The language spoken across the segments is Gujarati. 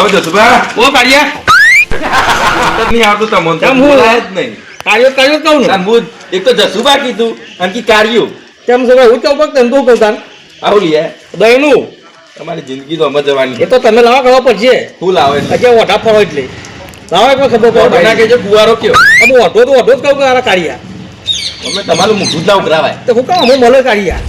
હવે જસુભા ઓ કાઢિયા નહીં આવતું તમને તો કેમ હું? બોલાય જ નહીં. કાર્યો કાર્યો કહું ને. હું એક તો જસુભા કીધું અને કી કાર્યું કેમ છે હું તો ચૌપક ધંધો કહું તાન? આવું લે. દહીંનું? તમારી જિંદગી તો અમે જવાની એ તો તમે લાવા કરવા પડશે. હું લાવે છે. ઓઢા ફરો એટલે. લાવો એટલે ખબર પડે બના કે જે કુવારો કયો. અમે ઓઢો તો ઓઢો જ કહું કે કાઢિયા અમે તમારું મુખું જ ના ઉઘરાવાય. તો હું કહું અમે મળે કાઢિયા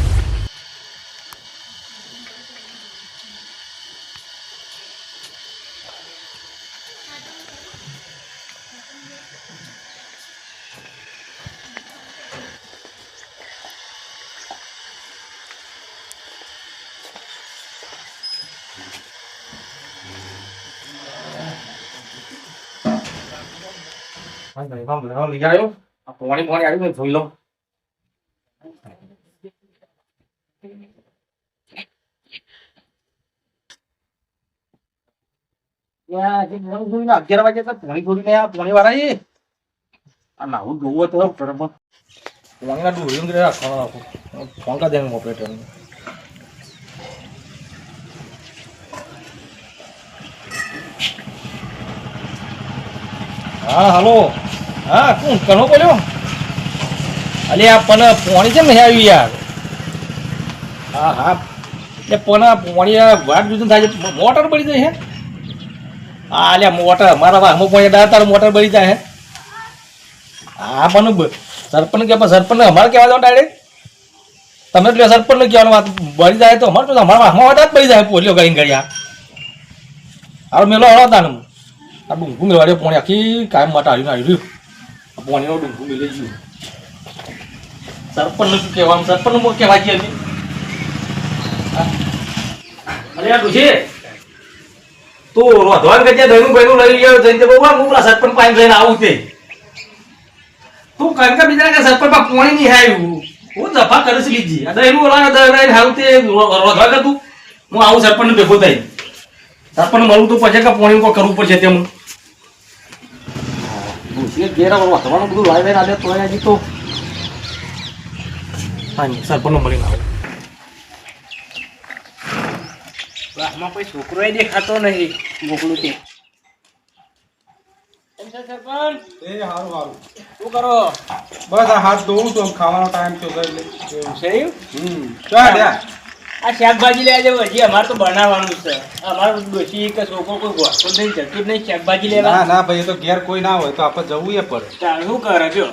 લઈ આવ્યો આ પોણી પોણી આવ્યું જોઈ લો અગિયાર વાગે પોણી થોડી ને પોણી વાળા આ નાવું જોવો તો બરાબર પોણીના ડુંગળી રાખવાનો રાખો ફોન કરી દેવાનું ઓપરેટર હા હલો હા, કોણ? કનો બોલ્યો? અલે, આ પણ પોણી છે નહીં આવ્યું યાર? હા હા. એ પણ પોણી વાટ જુદું થાય છે. મોટર બળી જાય હે? હા અલ્યા મોટર, મારા વાહમાં પોણી ડા તાર મોટર બળી જાય હે. હા, પણ સરપંચ કે સરપંચ અમારે કહેવા જાવ ડાયરેક્ટ તમે એટલે સરપંચ કહેવાનું વાત. બળી જાય તો અમારે તો અમારા વાહમાં જ બળી જાય પોલ્યો ગઈ ગયા હાલ, મેલો હળો તાનું. આ ડુંગું મેળવાડે પોણી આખી કાયમ માટે આવ્યું આવ્યું રહ્યું. આ પોણીનો ડુંગું મેળવી ગયું. સરપંચ શું કહેવાનું. સરપંચનું કહેવા જઈએ અરે આ ડુસી તું રોધવાન કે દહીનું બહેનું લઈ ગયો બહુ હું પેલા સરપંચ આવું તે તું કંઈ કે બીજા કે પોણી નહીં આવ્યું હું જફા કરીશ લીધી આ એનું ઓલા તે રોધવા કે હું આવું સરપંચ ભેગો થઈ સરપંચ મળું તો પછી કે પોણી કોઈ કરવું પડશે તેમ. ભૂસીએ ઘેર વધવાનું બધું લાવી લઈને આજે તોય હજી તો હા સરપંચ મળીને આવું. આમાં કોઈ છોકરો દેખાતો નહીં. મોકલું તે એ હારું હારું. શું કરો? બસ હાથ ધોવું છું ખાવાનો ટાઈમ થયો એટલે. આ શાકભાજી લેવા જવું હજી અમારે તો બનાવવાનું છે. અમારે ડોશી કે છોકરો કોઈ ગોઠતો નહીં જતું નહીં શાકભાજી લેવા. ના ભાઈ તો ઘેર કોઈ ના હોય તો આપણે જવું એ પડે. તાર શું કરે જો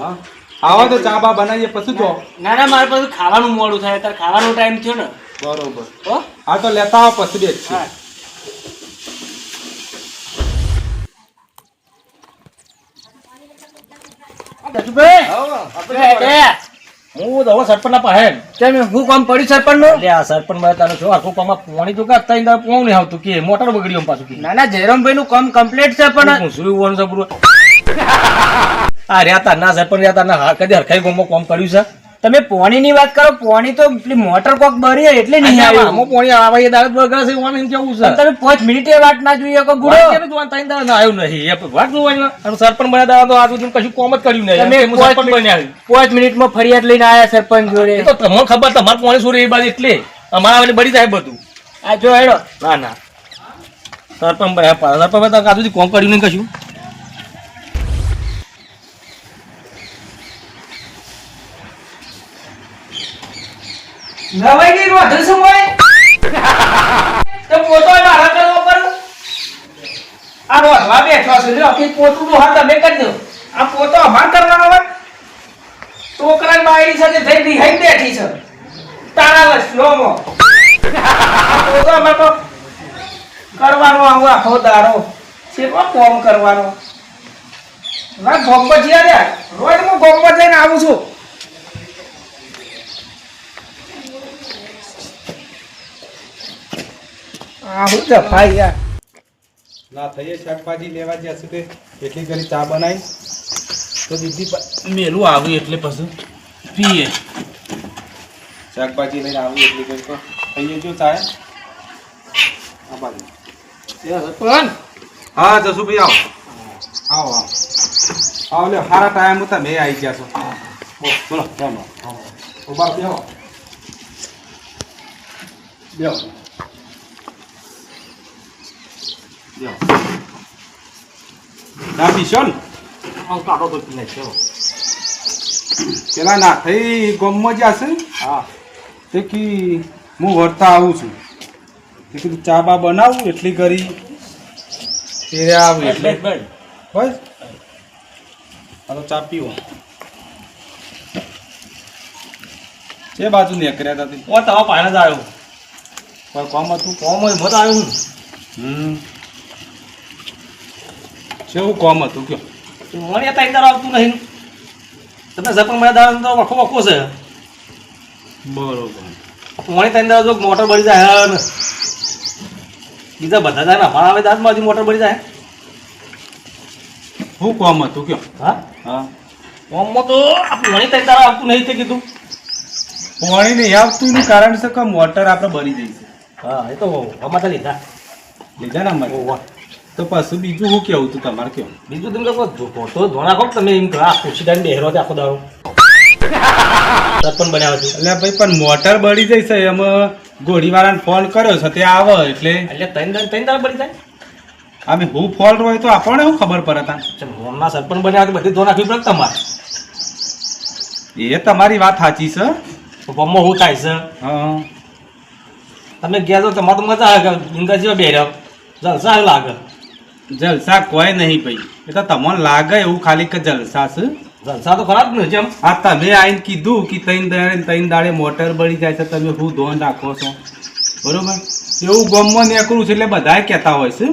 આવો તો ચા બા બનાવીએ પછી જો. ના ના મારે પાછું ખાવાનું મોડું થાય તાર ખાવાનો ટાઈમ થયો ને. બરોબર. હા? તો લેતા આવો પછી બે છે હા હું દવા સરપંચ ના પાસે કેમ હું કામ પડ્યું સરપંચનું એટલે આ સરપંચમાં તને શું આખું કામ પોણી તો ત્રણ દાડા પોણું નહીં આવતું કે મોટર બગડી પાછું કે. ના ના જયરામભાઈ નું કામ કમ્પ્લીટ છે પણ શું હોવાનું છે. આ રહ્યા ના સરપંચ રહ્યા ના હા કદી હરખાઈ ગામમાં કામ કર્યું છે? તમે પોણી ની વાત કરો પોણી તો પેલી મોટર કોક બરી એટલે નહીં આવ્યું. આમાં પોણી આવા એ દાડત બગડે છે ઓમ એમ કેવું છે. તમે પાંચ મિનિટે વાત ના જોઈએ કે ગુડો વાત તો ત્રણ દાડા આવ્યું નહીં એ વાત જોવાની? અને સરપંચ બન્યા દાડા તો આજ સુધી કશું કોમ જ કર્યું નહીં. તમે હું સરપંચ બન્યા આવી. પાંચ મિનિટમાં ફરિયાદ લઈને આયા સરપંચ જોડે. તો તમને ખબર તમારે પોણી સુરે એ બાજુ એટલે. અમારા બળી જાય બધું. આ જો હેડો. ના ના. સરપંચ સરપંચ સુધી કોમ કર્યું નહીં કશું. નવાઈ ગઈ રોધર શું હોય તો પોતો મારા કરવો પર આ રોધવા બેઠો છે. જો, કે પોતું તો હા, તમે કરી દો. આ પોતો અમાર કરવાનો હોય. છોકરા મારી સાથે થઈ રિહાઈ બેઠી છે. તારા લસલોમો પોતો અમાર તો કરવાનો આવું આખો દારો છે કોમ કરવાનો. ના ગોમ્બો જીયા રોજ હું ગોમ્બો જઈને આવું છું. આ હું જફાઈ યાર. ના થઈએ શાકભાજી લેવા જ્યાં સુધી. એટલી ઘડી ચા બનાવી તો દીદી મેલું આવ્યું એટલે પછી પીએ. શાકભાજી લઈને આવ્યું એટલી ઘડી તો. થઈએ જો ચા. આ બાજુ. ભાઈ હા જસુભાઈ આવો. આવો આવો આવો લે સારા ટાઈમ હતા મેં આવી ગયા છો. બોલો ચાલો ઊભા બેહો. બેહો. લ્યો. ના પીશો ને આમ કાઢો તો પી નાખશે હો. પેલા ના થઈ ગમમાં જશે હા તે કી હું વળતા આવું છું તે કીધું ચા બા બનાવું એટલી કરી ત્યારે આવું એટલે બેસ, તો ચા પીવો એ બાજુ નીકળ્યા હતા? ઓ તમારા પાણી જ આવ્યો પણ કોમ હતું કોમ મત આવ્યો હમ કેવું કોમ હતું કયો. મને તો અંદર આવતું નહીં. તમે સરપંચ મને દાડો તો વખો વખો છે. બરોબર. મને તો અંદર મોટર બળી જાય ને બીજા બધા જાય ને અમારા આવે દાંતમાં હજી મોટર બળી જાય. શું કોમ હતું કયો. હા? હા. કોમમાં તો મને તો અંદર આવતું નહીં તે કીધું. પાણી નહીં આવતું એનું કારણ છે કે મોટર આપણે બળી જઈશે હા એ તો અમારે લીધા. લીધા ને અમારે. તો પાછું બીજું હું કેવું તું તમારે કેવું? બીજું તમે કહો તો ધોણા ખો તમે એમ કહો ખુરશી ડાઈને બેહરો છે આખો દારો સરપંચ બનાવ્યો છે. એટલે ભાઈ પણ મોટર બળી જાય છે. એમાં ગોળીવાળાને ફોન કર્યો છે તે આવે એટલે. એટલે ત્રણ દાડ ત્રણ દાડ બળી જાય? અમે હું ફોલ્ટ હોય તો આપણને શું ખબર પડે તા? ચમ, ગામના સરપંચ બન્યા તો બધી ધો નાખવી પડે તમારે. એ તમારી વાત સાચી છે. તો હું શું થાય છે. હા તમે ગયા તો તમારે તો મજા આવે કે ઇન્દ્ર જેવા બેહર્યો. જલસા લાગે. જલસા કોઈ નહીં ભાઈ. એ તો તમને લાગે એવું ખાલી કે જલસા છે? જલસા તો ખરાબ ને જેમ. આ તમે આઈને કીધું કે ત્રણ દાડે ત્રણ દાડે મોટર બળી જાય છે તમે શું ધોન રાખો છો? બરોબર? એવું ગમમાં નીકળું છે એટલે બધાય કહેતા હોય છે.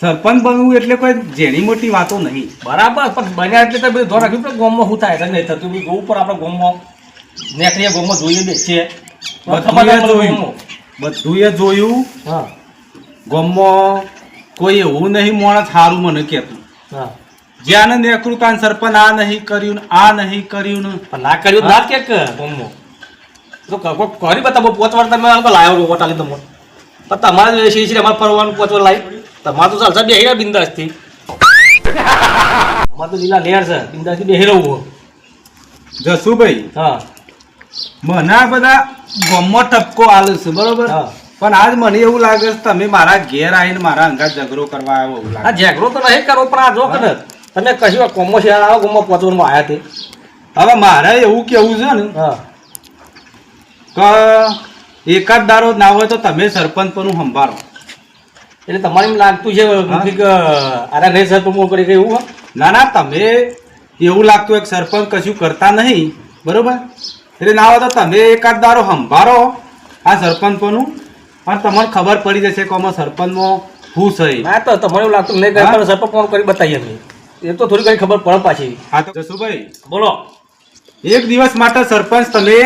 સરપંચ બનવું એટલે કોઈ જેની મોટી વાતો નહીં. બરાબર પણ બન્યા એટલે તો બધું રાખ્યું નાખવી પડે ગામમાં શું થાય? નહીં થતું બી જોવું પડે આપણે ગામમાં. નેકળીએ ગામમાં જોઈએ બેસીએ. બધું એ જોયું. બધું એ જોયું. હા. ગમમાં કોઈ એવું નહીં માણસ સારું મને કહેતું. હા. જ્યાં નીકળું ત્યાં સરપંચ આ નહીં કર્યું આ નહીં કર્યું પણ ના કર્યું ના કે ગામમાં તો કરી બતાવો પોતવાર તમે લાવ્યો વોટ આલી તમને પણ તમારે શ્રી શ્રી અમારે ફરવાનું પોતવાર લાવી તમારે તો ચાલશે બે હીરા બિંદાસથી. અમારે તો લીલા લેર છે બિંદાસથી બે હીરો જસુભાઈ હા. મને બધા ગમો ટપકો આલે છે બરોબર? હા. પણ આજ મને એવું લાગે છે તમે મારા ઘેર આવીને મારા અંગા ઝઘડો કરવા આવ્યો એવું આ ઝઘડો તો નહીં કરો પણ આ જો કે તમે કશું કોમર્શિયલ આવો ગમો પહોંચવામાં આવ્યા તે. હવે મારે એવું કેવું છે ને હા. કે એકાદ દારો ના હોય તો તમે સરપંચ પણ સંભાળો. એટલે તમારે એમ લાગતું છે કે આરા નહીં સરપંચ કરી કે એવું ના ના તમે એવું લાગતું એક સરપંચ કશું કરતા નહીં બરોબર? એટલે ના હોય તો તમે એકાદ દારો સંભાળો આ સરપંચ પણ અને તમને ખબર પડી જશે કે આમાં સરપંચમાં શું છે. હા તો તમારે એવું લાગતું નહીં હા? સરપંચ ફોન કરી બતાવીએ અમે એ તો થોડી ઘણી ખબર પડે પાછી. હા તો જસુભાઈ બોલો. એક દિવસ માટે સરપંચ તમે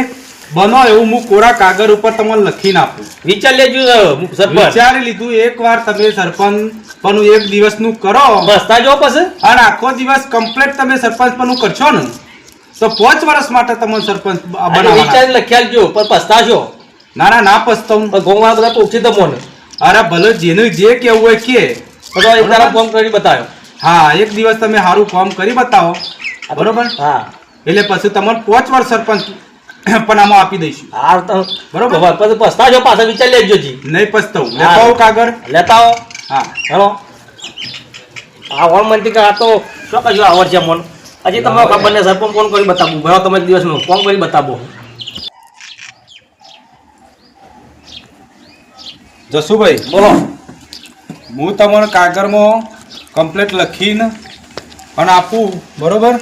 બનો એવું હું કોરા કાગળ ઉપર તમને લખીને આપું. વિચાર લેજો સરપંચ. વિચારી લીધું એક વાર તમે સરપંચ પણ એક દિવસનું કરો. બસતા જો પછી. અને આખો દિવસ કમ્પ્લીટ તમે સરપંચ પણ કરશો ને તો પાંચ વર્ષ માટે તમને સરપંચ બનાવવા વિચાર લખ્યા જો પણ પસ્તાશો. ના ના ના પસ્તાવું ગોવા બધા તો ઓછી તમને અરે ભલે જેનું જે કેવું હોય કે બધો એક તારા ફોર્મ કરી બતાવ્યો હા એક દિવસ તમે સારું ફોર્મ કરી બતાવો. બરોબર? હા. એટલે પછી તમને પાંચ વર્ષ સરપંચ પણ આમાં આપી દઈશું. હા તો બરોબર. બરોબર પછી પસ્તાજો પાછા વિચાર લેજો જી. નહીં પસ્તાવું. લેતા આવો કાગળ. લેતા આવો. હા. હેલો? આ વન મંતી આ તો શું કશું આવડ છે મન. હજી તમને ખબર ને સરપંચ ફોન કરી બતાવું. ભરો તમે દિવસનું ફોન કરી બતાવો. જસુભાઈ બોલો. હું તમારા કાગળમાં કમ્પ્લેટ લખીને પણ આપું બરોબર?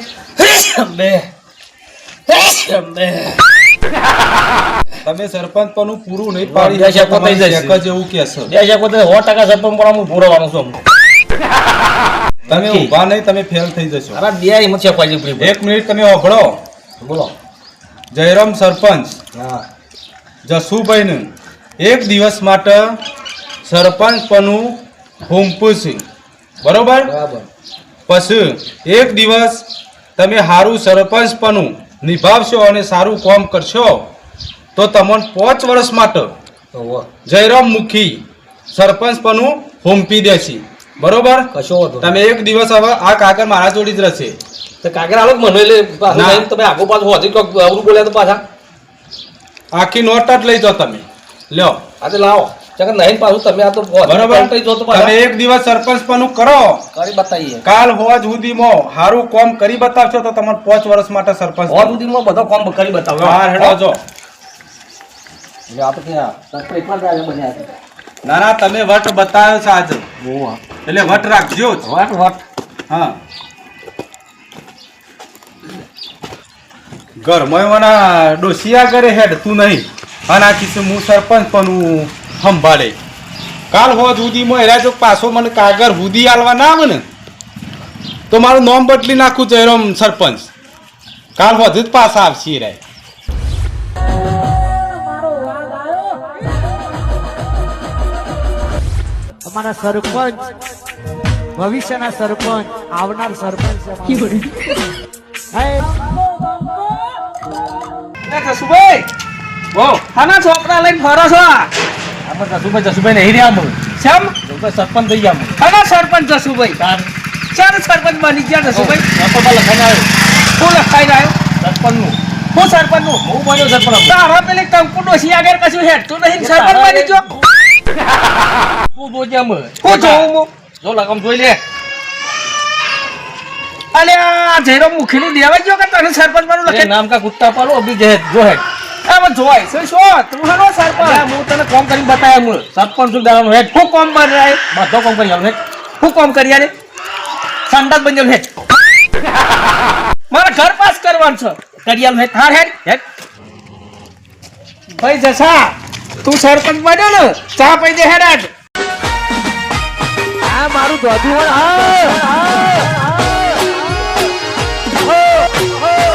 બે બે તમે સરપંચ પણ પૂરું નહીં બે પાડી શકો, શેકો થઈ જશે. શેક જ એવું કહેશો. બે શકો તો સો ટકા સરપંચ પણ હું પૂરવાનું છું. તમે ઊભા નહીં તમે ફેલ થઈ જશો. અરે બે હિંમત છે. પાછી એક મિનિટ તમે ઓભળો બોલો. જયરામ સરપંચ. હા. જસુભાઈને એક દિવસ માટે સરપંચ પનું હુંપું છે બરોબર? પછી એક દિવસ તમે સારું સરપંચ પનું નિભાવશો અને સારું કામ કરશો તો તમને પાંચ વર્ષ માટે જયરામ મુખી સરપંચ પનું હોંપી દેશે. બરોબર? કશો તમે એક દિવસ હવે આ કાગળ મારા જોડી જ રહેશે. તો કાગર આલો મને? એટલે તમે આગો પાછું અવરું બોલ્યા તો પાછા. આખી નોટ જ લઈ જાઓ તમે. લ્યો. આજે લાવો. ચકન નહીં પાછું તમે આ તો બરાબર. તમે એક દિવસ સરપંચ પણ કરો. કરી બતાવીએ. કાલ હોજ સુધીમાં હારું કોમ કરી બતાવશો તો તમારે પાંચ વર્ષ માટે સરપંચ હોદ સુધીમાં બધો કોમ કરી બતાવો. હા હેડો જો. ના ના તમે વટ બતાવ્યો છે આજે. એટલે વટ રાખજો વટ વટ. હા. ઘરમાં ડોસિયા કરે હેડ તું નહીં. અને આ કિસ્સે હું સરપંચ પણ હું સંભાળે. કાલ હોજ હુદીમાં એરા જો પાછો મને કાગળ હુદી આલવા ના આવે ને તો મારું નામ બદલી નાખું જયરામ સરપંચ. કાલ હોજ જ પાછા આવશે રાય. અમારા સરપંચ ભવિષ્યના સરપંચ આવનાર સરપંચ. છે અમારા. વો. હાના ચોપડા લઈને ફરો છો આપણે જસુભાઈ જસુભાઈ નહીં રહ્યા હું શેમ સરપંચ થઈ ગયા. હાના સરપંચ જસુભાઈ ચાર સરપંચ બની ગયા જસુભાઈ લખાઈને આવ્યો. શું લખાઈને આવ્યો સરપંચનું. હું સરપંચનું હું બન્યો સરપંચ. તારા પેલી કંકુ ડોસી આગળ કશું હેઠતું નહીં સરપંચ બની જો તું જોજે અમે. હું જોઉં જો લગમ જોઈ લે અલે આ જયરામ મુખીનું દેવા ગયો કે તને સરપંચ બનવું લખે નામ કા કુત્તા પાલો અભી જે જો હે આમાં જોવાય છે શું? તું અલ્યા, સરપંચ. હું તને કોમ કરીને બતાવ્યા હું સરપંચ છું દાવાનું હેડ ખૂબ કોમ બન રહ્યા બધો કોમ કરી હેડ હું કોમ કરી આલે સંડાસ બની જાવ હેડ મારે ઘર પાસ કરવાનું છે. કરી આલું હેડ હા હેડ હેડ. ભાઈ જસા તું સરપંચ બન્યો ને ચા પી દે હેડ આ મારું દોધું હા આ